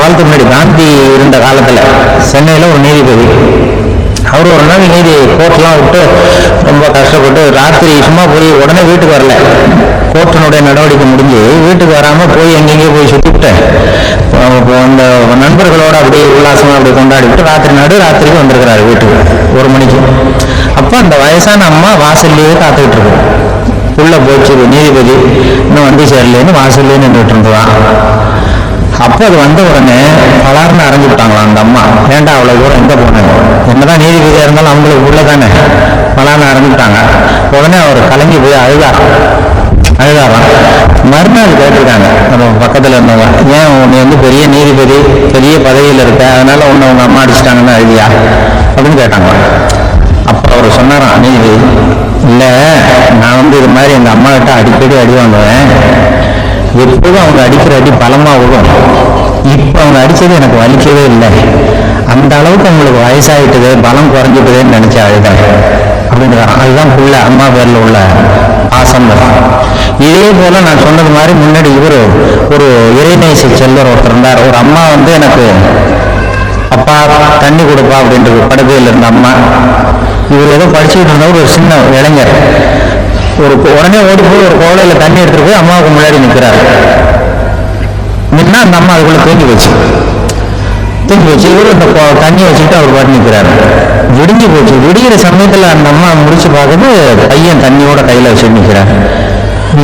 காலத்துக்கு முன்னாடி காந்தி இருந்த காலத்தில் சென்னையில் ஒரு நீதிபதி அவர் ஒரு நாள் நீதி கோர்ட்லாம் விட்டு ரொம்ப கஷ்டப்பட்டு ராத்திரி சும்மா போய் உடனே வீட்டுக்கு வரல. கோர்ட்டினுடைய நடவடிக்கை முடிஞ்சு வீட்டுக்கு வராமல் போய் எங்கெங்கேயோ போய் சுற்றிவிட்டு அந்த நண்பர்களோட அப்படியே உல்லாசமாக அப்படியே கொண்டாடிவிட்டு ராத்திரி நடு ராத்திரிக்கு வந்திருக்கிறாரு வீட்டுக்கு ஒரு மணிக்கு. அப்போ அந்த வயசான அம்மா வாசல்லையே காத்துக்கிட்டு இருக்கு. உள்ள போச்சு நீதிபதி இன்னும் வந்து சேரலேன்னு வாசல்லே நின்றுட்டு இருந்ததான் அப்போ அது வந்த உடனே பலார்னு அரைஞ்சு விட்டாங்களாம் அந்த அம்மா. ஏண்டா அவ்வளோ தூரம் எங்கே போனாங்க என்னதான் நீதிபதியாக இருந்தாலும் அவங்களுக்கு உள்ள தானே? பலார்னு அரைஞ்சு விட்டாங்க. உடனே அவர் கலங்கி போய் அழுதார் அழுதாராம். மறுநாள் கேட்டிருக்காங்க. நம்ம பக்கத்தில் இருந்தவங்க ஏன் உன்னை வந்து பெரிய நீதிபதி பெரிய பதவியில் இருக்க? அதனால உன்னை உங்க அம்மா அடிச்சிட்டாங்கன்னு அழுதியா? அப்படின்னு கேட்டாங்க. அப்போ அவர் சொன்னாராம் நீதிபதி இல்லை நான் வந்து இது மாதிரி எங்கள் அம்மா கிட்ட அடிக்கடி அடி வாங்குவேன். எப்போதும் அவங்க அடிக்கிற அடி பலமா விடும் இப்போ அவங்க அடித்தது எனக்கு வலிக்கவே இல்லை. அந்த அளவுக்கு அவங்களுக்கு வயசாகிட்டது பலம் குறைஞ்சிட்டதுன்னு நினைச்சு அழுதாங்க அப்படின்றான் அதுதான் புள்ள அம்மா பேரில் உள்ள பாசம் இதே போல நான் சொன்னது மாதிரி முன்னாடி இவர் ஒரு இறைநேச செல்வர் ஒருத்தர் இருந்தார். ஒரு அம்மா வந்து எனக்கு அப்பா தண்ணி கொடுப்பா அப்படின்றது படுக்கையில் இருந்த அம்மா. இவர் ஏதோ படிச்சுக்கிட்டு இருந்தவர் ஒரு சின்ன இளைஞர். ஒரு உடனே ஓடி போய் ஒரு கோலையில தண்ணி எடுத்துட்டு போய் அம்மாவுக்கு முன்னாடி நிற்கிறாரு நின்னா அந்த அம்மா அதுக்குள்ள தூங்கி வச்சு தூங்கி வச்சு இவரு அந்த தண்ணி தண்ணியை வச்சுக்கிட்டு அவர் பாட்டு நிற்கிறாரு விடிஞ்சு போச்சு. விடிகிற சமயத்துல அந்த அம்மா முடிச்சு பார்க்குது பையன் தண்ணியோட கையில வச்சு நிற்கிறாரு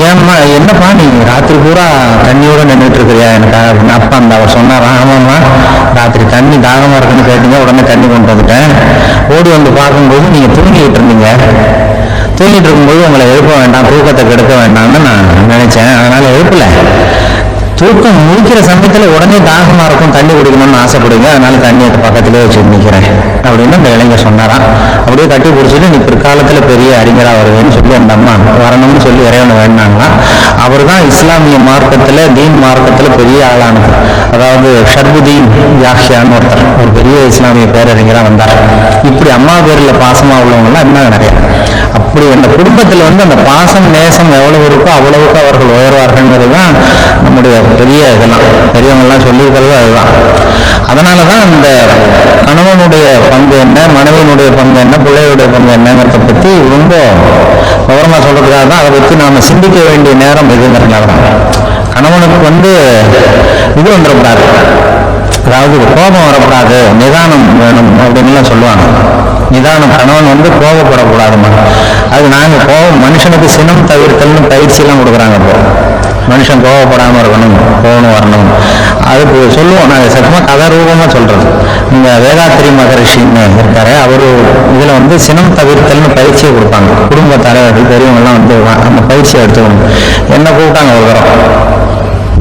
ஏம்மா என்னப்பா நீ ராத்திரி பூரா தண்ணியோட நின்றுட்டு இருக்கிறியா? எனக்காக அப்படின்னு அப்பா அந்த அவர் சொன்னார்? ஆமாம்மா. ராத்திரி தண்ணி தாகமாக இருக்குன்னு கேட்டீங்க உடனே தண்ணி கொண்டு வந்துட்டேன். ஓடி வந்து பார்க்கும்போது நீங்கள் தூங்கிக்கிட்டு இருந்தீங்க. தூங்கிட்டு இருக்கும்போது உங்களை எழுப்ப வேண்டாம் தூக்கத்தை கெடுக்க வேண்டாம்னு நான் நினைச்சேன். அதனால எழுப்பல. தூக்கம் முடிக்கிற சமயத்தில் உடனே தாகமாக இருக்கும் தண்ணி குடிக்கணும்னு ஆசைப்படுங்க. அதனால தண்ணியை பக்கத்திலே வச்சு நிற்கிறேன் அப்படின்னு அந்த இளைஞர் சொன்னாராம். அப்படியே கட்டி பிடிச்சிட்டு நீ பிற்காலத்தில் பெரிய அறிஞரா வருவேன்னு சொல்லி அந்த அம்மா வரணும்னு சொல்லி இறைவனை வேண்டாங்களா அவர் தான் இஸ்லாமிய மார்க்கத்தில் தீன் மார்க்கத்தில் பெரிய ஆளானது அதாவது ஷர்புதீன் யாஹ்யான்னு ஒருத்தர் ஒரு பெரிய இஸ்லாமிய பேரறிஞராக வந்தார். இப்படி அம்மா பேரில் பாசமாக உள்ளவங்கலாம் இன்னும் நிறையா. அப்படி அந்த குடும்பத்துல வந்து அந்த பாசம் நேசம் எவ்வளவு இருக்கோ அவ்வளவுக்கு அவர்கள் உயர்வார்கள்ங்கிறது தான் நம்முடைய பெரிய இதெல்லாம். பெரியவங்க எல்லாம் சொல்லியிருக்கிறது அதுதான். அதனாலதான் அந்த கணவனுடைய பங்கு என்ன மனைவியினுடைய பங்கு என்ன பிள்ளையுடைய பங்கு என்னங்கிறத பத்தி ரொம்ப விவரமா சொல்கிறதுக்காக தான் அதை பத்தி நாம சிந்திக்க வேண்டிய நேரம் இதுங்கிறதுனால தான். கணவனுக்கு வந்து இது வந்துடக்கூடாது. அதாவது கோபம் வரக்கூடாது நிதானம் வேணும் அப்படின்லாம் சொல்லுவாங்க. நிதானம். கணவன் வந்து கோபப்படக்கூடாதுமா அது நாங்கள் கோபம் மனுஷனுக்கு சினம் தவிர்த்தல்னு பயிற்சியெல்லாம் கொடுக்குறாங்க இப்போ. மனுஷன் கோவப்படாமல் இருக்கணும் போகணும் வரணும். அதுக்கு சொல்லுவோம் நாங்கள் சத்தமாக கதாரூபமாக சொல்கிறது இந்த வேதாத்திரி மகரிஷின்னு இருக்காரு அவர் இதில் வந்து சினம் தவிர்த்தல்னு பயிற்சியை கொடுப்பாங்க. குடும்ப தலைவர்கள் பெரியவங்கெல்லாம் வந்து அந்த பயிற்சியை எடுத்துக்கணும். என்ன கூப்பிட்டாங்க ஒரு தரம்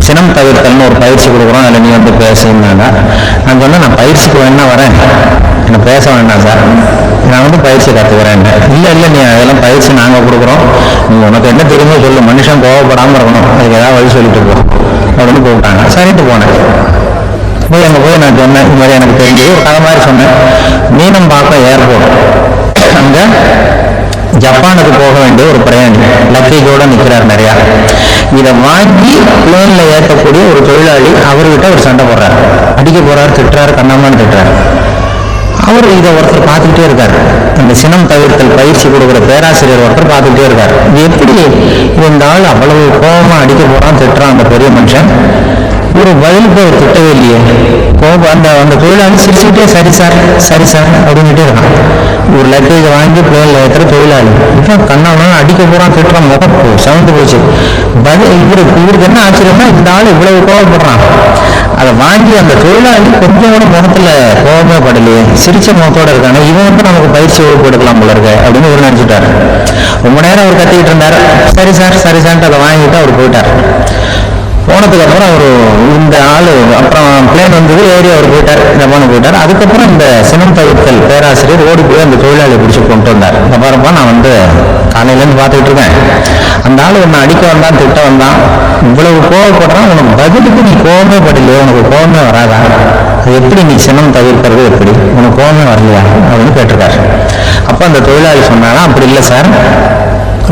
சினம் தவிர்த்தல்னு ஒரு பயிற்சி கொடுக்குறோம். அதில் நீ வந்து பேசுனாங்க நான் சொன்னேன் நான் பயிற்சிக்கு வேணா வரேன். எனக்கு பேச வேண்டாம் சார். நான் வந்து பயிற்சி கற்றுக்கிறேன் இல்லை இல்லை நீ அதெல்லாம் பயிற்சி நாங்கள் கொடுக்குறோம். நீ உனக்கு என்ன தெரியுமோ சொல்லு. மனுஷன் கோவப்படாமல் இருக்கணும். அதுக்கு ஏதாவது வழி சொல்லிட்டு இருக்கோம் அப்படின்னு கூப்பிட்டாங்க. சரிட்டு போனேன். போய் அங்கே போய் நான் சொன்னேன். இது மாதிரி எனக்கு தெரிஞ்சு ஒரு கதை மாதிரி சொன்னேன். மீனம் பார்க்க ஏர்போர்ட். அங்கே ஜப்பானுக்கு போக வேண்டிய ஒரு பிரயாணி. லக்கேஜோட நிற்கிறார் நிறையா. இதை வாங்கி பிளேனில் ஏற்றக்கூடிய ஒரு தொழிலாளி அவர்கிட்ட ஒரு சண்டை போடுறாரு. அடிக்க போகிறார் திட்டுறாரு கண்ணாமான்னு திட்டுறாரு. அவர் இதை ஒருத்தர் பார்த்துக்கிட்டே இருக்காரு. அந்த சினம் தவிர்த்தல் பயிற்சி கொடுக்குற பேராசிரியர் ஒருத்தர் பார்த்துக்கிட்டே இருக்கார். எப்படி இந்த ஆள் அவ்வளவு கோபமா அடிக்க போகிறான் திட்டுறான் அந்த பெரிய மனுஷன்? ஒரு பதிலுக்கு அவர் திட்டவே இல்லையே. கோபம் அந்த அந்த தொழிலாளி சிரிச்சுக்கிட்டே சரி சார் சரி சார் அப்படின்னுட்டே இருக்கான். ஒரு லக்கேஜ் வாங்கி பிள்ளைகள் ஏற்றுற தொழிலாளி. இப்போ கண்ணாவனா அடிக்க போகிறான் திட்டுறான் முகம் சவுண்டு போச்சு. பதில் இவருக்கு இவருக்கு என்ன ஆச்சரியம்னா இந்த ஆள் இவ்வளவு கோவப்படுறான் அதை வாங்கி அந்த தொழிலாளி கொஞ்சம் கூட முகத்தில் கோபமே படலையே. சிரிச்ச முகத்தோட இருக்காங்க இவன் வந்து நமக்கு பயிற்சி வகுப்பு எடுக்கலாம் போல இருக்கு அப்படின்னு இவர் நினச்சிட்டாரு. ரொம்ப நேரம் அவர் கத்திக்கிட்டு இருந்தார். சரி சார் சரி சார்ன்ட்டு அதை வாங்கிட்டு அவர் போயிட்டார். போனதுக்கு அப்புறம் அவர் இந்த ஆள் அப்புறம் பிளேன் வந்தது ஏறி அவர் போயிட்டார் ஜப்பானுக்கு போயிட்டார். அதுக்கப்புறம் இந்த சினம் தவிர்த்தல் பேராசிரியர் ஓடி போய் அந்த தொழிலாளியை பிடிச்சி கொண்டு வந்தார். இந்த பாருப்பா நான் வந்து காலையிலேருந்து பார்த்துக்கிட்டு இருக்கேன். அந்த ஆள் உன்னை அடிக்க வந்தான் திட்ட வந்தான். இவ்வளவு கோவப்படுறான் உனக்கு பதிலுக்கு நீ கோவமே படலையோ உனக்கு கோவமே வராதா? அது எப்படி நீ சினம் தவிர்க்கிறது எப்படி? உனக்கு கோவமே வரலையா? அப்படின்னு கேட்டிருக்காரு. அப்போ அந்த தொழிலாளி சொன்னாரா அப்படி இல்லை சார்.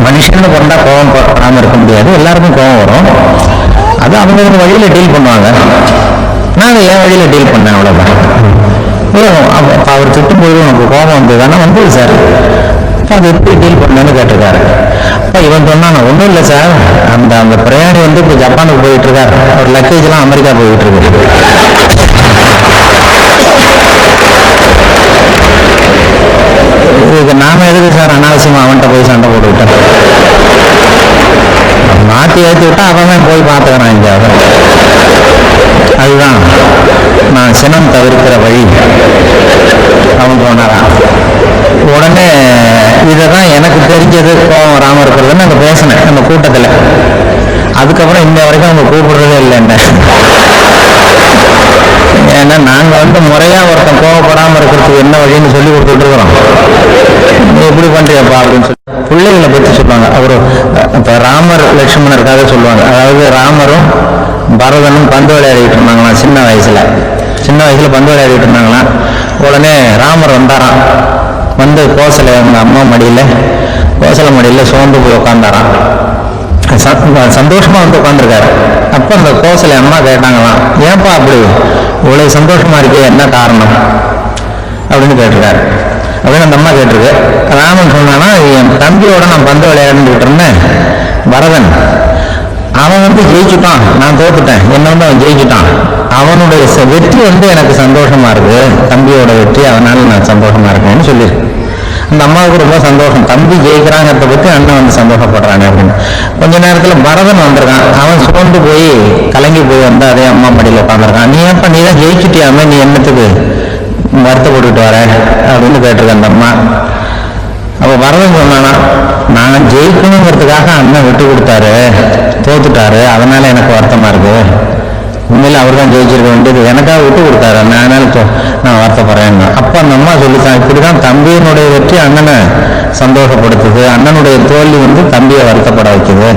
மனுஷன்னு பிறந்தா கோவம் வராமல் இருக்க முடியாது. எல்லாருக்கும் கோவம் வரும். அது அவங்க வழியில் டீல் பண்ணுவாங்க. நான் என் வழியில் டீல் பண்ணேன் அவ்வளோதான் ஓ அப்ப அப்ப அவர் திட்டும்போது உனக்கு கோபம் வந்ததுன்னா வந்தது சார் அப்ப அது எப்படி டீல் பண்ணேன்னு கேட்டிருக்காரு. அப்போ இவன் சொன்னான் ஒன்றும் இல்லை சார் அந்த அந்த பிரயாணி வந்து இப்போ ஜப்பானுக்கு போயிட்டு இருக்கார் அவர் லக்கேஜ்லாம் அமெரிக்கா போயிட்டு இருக்கு இதுக்கு நாம எதுக்கு சார் அனாவசியமா அவன்கிட்ட போய் சண்டை போட்டு விட்டேன் சேர்த்து ஏற்றி விட்டா அவன் போய் பார்த்துக்கிறான் இங்கே அவன் அதுதான். நான் சினம் தவிர்க்கிற வழி. அவன் போனாரான் உடனே இதை தான் எனக்கு தெரிஞ்சது கோவம் ராமர் இருக்கிறதுன்னு அங்கே பேசினேன் அந்த கூட்டத்தில். அதுக்கப்புறம் இன்ன வரைக்கும் அவங்க கூப்பிடுறதே இல்லை என்ன ஏன்னா நாங்கள் வந்து முறையாக ஒருத்தன் கோவப்படாமல் இருக்கிறதுக்கு என்ன வழின்னு சொல்லி கொடுத்துட்டு இருக்கிறோம் நீ எப்படி பண்றியப்பா அப்படின்னு சொல்லி பிள்ளைகளை பற்றி சொல்லுவாங்க அவர் இப்போ ராமர் லட்சுமணருக்காக சொல்லுவாங்க அதாவது ராமரும் பரதனும் பந்து விளையாடிட்டு இருந்தாங்களாம் சின்ன வயசுல சின்ன வயசுல பந்து விளையாடிட்டு இருந்தாங்களாம் உடனே ராமர் வந்தாராம். வந்து கோசலை அவங்க அம்மா மடியில் கோசலை மடியில் சோர்ந்து போய் உட்காந்தாராம் ச- சந்தோஷமா வந்து உட்காந்துருக்காரு அப்ப அந்த கோசலை அம்மா கேட்டாங்களாம் ஏன்பா அப்படி? இவ்வளவு சந்தோஷமா இருக்கு என்ன காரணம்? அப்படின்னு கேட்டிருக்காரு. அப்படின்னு அந்த அம்மா கேட்டிருக்கு. ராமன் சொன்னானா என் தம்பியோட நான் பந்து விளையாண்டுட்டு இருந்தேன் பரதன். அவன் வந்து ஜெயிச்சுட்டான். நான் தோத்துட்டேன். என்ன வந்து அவன் ஜெயிச்சுட்டான். அவனுடைய வெற்றி வந்து எனக்கு சந்தோஷமா இருக்கு. தம்பியோட வெற்றி அதனால நான் சந்தோஷமா இருக்கேன்னு சொல்லியிருக்கேன் அந்த அம்மாவுக்கு ரொம்ப சந்தோஷம். தம்பி ஜெயிக்கிறாங்கிறத பத்தி அண்ணன் வந்து சந்தோஷப்படுறாங்க அப்படின்னு. கொஞ்ச நேரத்துல பரதன் வந்திருக்கான். அவன் சோர்ந்து போய் கலங்கி போய் வந்து அதே அம்மா படியில உட்காந்துருக்கான் நீ ஏப்பா நீ தான் ஜெயிச்சிட்டியாமே நீ என்னத்துக்கு வருத்தப்பட்டுட்டு வர? அப்படின்னு கேட்டிருக்க அந்த அம்மா. அப்போ பரதன் சொன்னானா நான் ஜெயிக்கணுங்கிறதுக்காக அண்ணன் விட்டு கொடுத்தாரு தோத்துட்டாரு அதனால எனக்கு வருத்தமா இருக்கு. உண்மையில் அவர் தான் ஜெயிச்சிருக்க வேண்டியது. எனக்காக விட்டு கொடுத்தாரு நான் அதனால நான் வருத்தப்படுறேன் அப்ப அந்த அம்மா சொல்லித்தான் இப்படிதான் தம்பியினுடைய வெற்றி அண்ணனை சந்தோஷப்படுத்துது. அண்ணனுடைய தோல்வி வந்து தம்பியை வருத்தப்பட வைக்குது.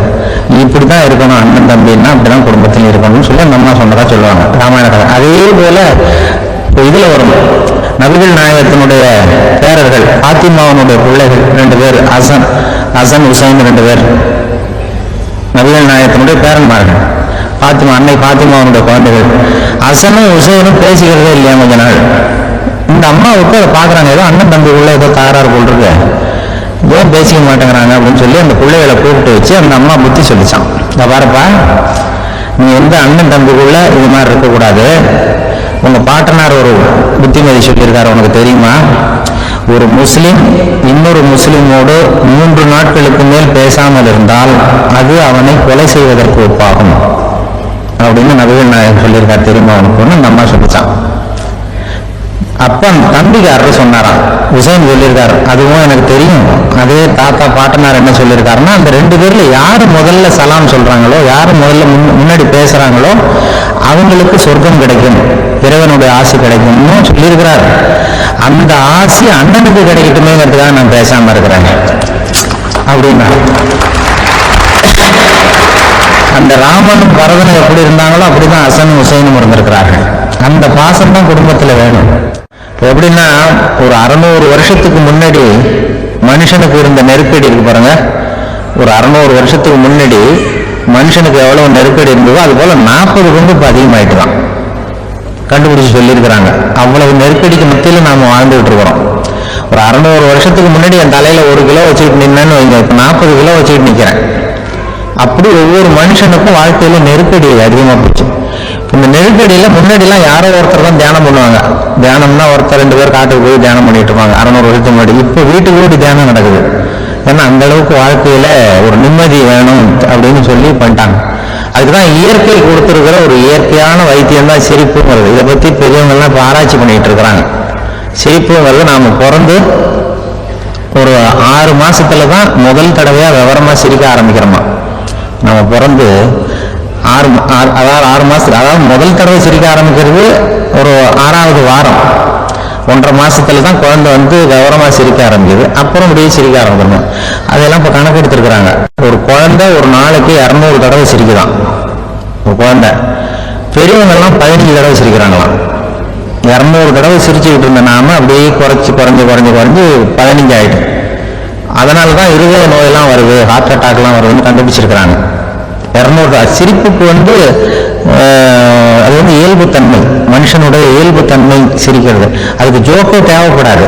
இப்படிதான் இருக்கணும் அண்ணன் தம்பின்னா அப்படிதான் குடும்பத்தில் இருக்கணும்னு சொல்லி அந்த அம்மா சொன்னதா சொல்லுவாங்க. ராமாயண கதை. அதே போல இப்ப இதுல வரும் நபிகள் நாயகத்தினுடைய பேரர்கள் பாத்திமாவனுடைய பிள்ளைகள் ரெண்டு பேர் அசன் அசன் உசைன் ரெண்டு பேர். நபிகள் நாயகத்தினுடைய பேரன்மார்கள். பாத்திமா அன்னை பாத்திமாவனுடைய குழந்தைகள். அசனும் உசைனும் பேசிக்கிறதே இல்லையா கொஞ்ச நாள்? இந்த அம்மாவுக்கு அதை பார்க்குறாங்க. ஏதோ அண்ணன் தம்பி உள்ள ஏதோ தகராறு போட்டிருக்கு ஏன் பேசிக்க மாட்டேங்கிறாங்க அப்படின்னு சொல்லி அந்த பிள்ளைகளை கூப்பிட்டு வச்சு அந்த அம்மா புத்தி சொல்லிச்சான். இந்த பாருப்பா நீ எந்த அண்ணன் தம்பிக்குள்ள இது மாதிரி இருக்கக்கூடாது. உங்க பாட்டனார் ஒரு புத்திமதி சொல்லியிருக்காரு உனக்கு தெரியுமா? ஒரு முஸ்லிம் இன்னொரு முஸ்லிமோடு மூன்று நாட்களுக்கு மேல் பேசாமல் இருந்தால் அது அவனை கொலை செய்வதற்கு ஒப்பாகும். அப்படின்னு நபிகள் நாயகம் சொல்லியிருக்கார் தெரியுமா அவனுக்கு ஒன்று அம்மா சொல்லிச்சான். அப்பன் தம்பிக்காரர் சொன்னாராம். உசைன் சொல்லியிருக்காரு அதுவும் எனக்கு தெரியும். அதே தாத்தா பாட்டனார் என்ன சொல்லியிருக்காருன்னா அந்த ரெண்டு பேர்ல யாரு முதல்ல சலாம் சொல்றாங்களோ யாரு முதல்ல முன்- முன்னாடி பேசுறாங்களோ அவங்களுக்கு சொர்க்கம் கிடைக்கும் இறைவனுடைய ஆசை கிடைக்கும்னு சொல்லியிருக்கிறார். அந்த ஆசை அண்ணனுக்கு கிடைக்கட்டுமேங்கிறதுக்காக நான் பேசாம இருக்கிறேன். அப்படின்னா அந்த ராமனும் பரதனும் எப்படி இருந்தாங்களோ அப்படிதான் அசனும் உசைனும் இருந்திருக்கிறார்கள். அந்த பாசம் தான் குடும்பத்துல வேணும். இப்போ எப்படின்னா ஒரு அறநூறு வருஷத்துக்கு முன்னாடி மனுஷனுக்கு இருந்த நெருக்கடி இருக்கு பாருங்க. ஒரு அறநூறு வருஷத்துக்கு முன்னாடி மனுஷனுக்கு எவ்வளவு நெருக்கடி இருந்ததோ அது போல நாற்பது பங்கு இப்போ அதிகமாயிட்டு தான் கண்டுபிடிச்சு சொல்லியிருக்கிறாங்க. அவ்வளவு நெருக்கடிக்கு மத்தியில் நாம வாழ்ந்துகிட்டு இருக்கிறோம். ஒரு அறநூறு வருஷத்துக்கு முன்னாடி என் தலையில் ஒரு கிலோ வச்சுக்கிட்டு நின்னேன்னு வைங்க இப்போ நாற்பது கிலோ வச்சுக்கிட்டு நிற்கிறேன் அப்படி ஒவ்வொரு மனுஷனுக்கும் வாழ்க்கையில நெருக்கடி அதிகமா போச்சு இந்த நெருக்கடியில முன்னாடிலாம் யாரோ ஒருத்தர் தான் தியானம் பண்ணுவாங்க. தியானம்னா ஒருத்தர் ரெண்டு பேர் காட்டுக்கு போய் தியானம் பண்ணிட்டு இருப்பாங்க. அறநூறு வருஷத்துக்கு முன்னாடி. இப்போ வீட்டுக்கு வீட்டு தியானம் நடக்குது. ஏன்னா அந்த அளவுக்கு வாழ்க்கையில ஒரு நிம்மதி வேணும் அப்படின்னு சொல்லி பண்ணிட்டாங்க. அதுக்குதான் இயற்கை கொடுத்துருக்கிற ஒரு இயற்கையான வைத்தியம் தான் சிரிப்புங்கிறது. இதை பத்தி பெரியவங்க எல்லாம் இப்போ ஆராய்ச்சி பண்ணிட்டு இருக்கிறாங்க. சிரிப்புங்கிறது நாம பிறந்து ஒரு ஆறு மாசத்துல தான் முதல் தடவையா விவரமா சிரிக்க ஆரம்பிக்கிறோமா. நம்ம பிறந்து ஆறு ஆறு- அதாவது ஆறு மாசத்துல அதாவது முதல் தடவை சிரிக்க ஆரம்பிக்கிறது ஒரு ஆறாவது வாரம். ஒன்றரை மாசத்துல தான் குழந்தை வந்து விவரமாக சிரிக்க ஆரம்பிக்குது. அப்புறம் அப்படியே சிரிக்க ஆரம்பிக்கணும் அதெல்லாம் இப்போ கணக்கு எடுத்திருக்கிறாங்க ஒரு குழந்தை ஒரு நாளைக்கு இரநூறு தடவை சிரிக்குதான். ஒரு குழந்தை. பெரியவங்க எல்லாம் பதினஞ்சு தடவை சிரிக்கிறாங்களாம். இரநூறு தடவை சிரிச்சுக்கிட்டு இருந்த நாம அப்படியே குறைச்சி குறைஞ்சு குறைஞ்சு குறைஞ்சு பதினஞ்சு ஆயிட்டு அதனால தான் இருதய நோயெல்லாம் வருது ஹார்ட் அட்டாக்லாம் வருதுன்னு கண்டுபிடிச்சிருக்கிறாங்க. இரநூறு சிரிப்புக்கு வந்து அது வந்து இயல்புத்தன்மை. மனுஷனுடைய இயல்புத்தன்மை சிரிக்கிறது. அதுக்கு ஜோக்கோ தேவைப்படாது.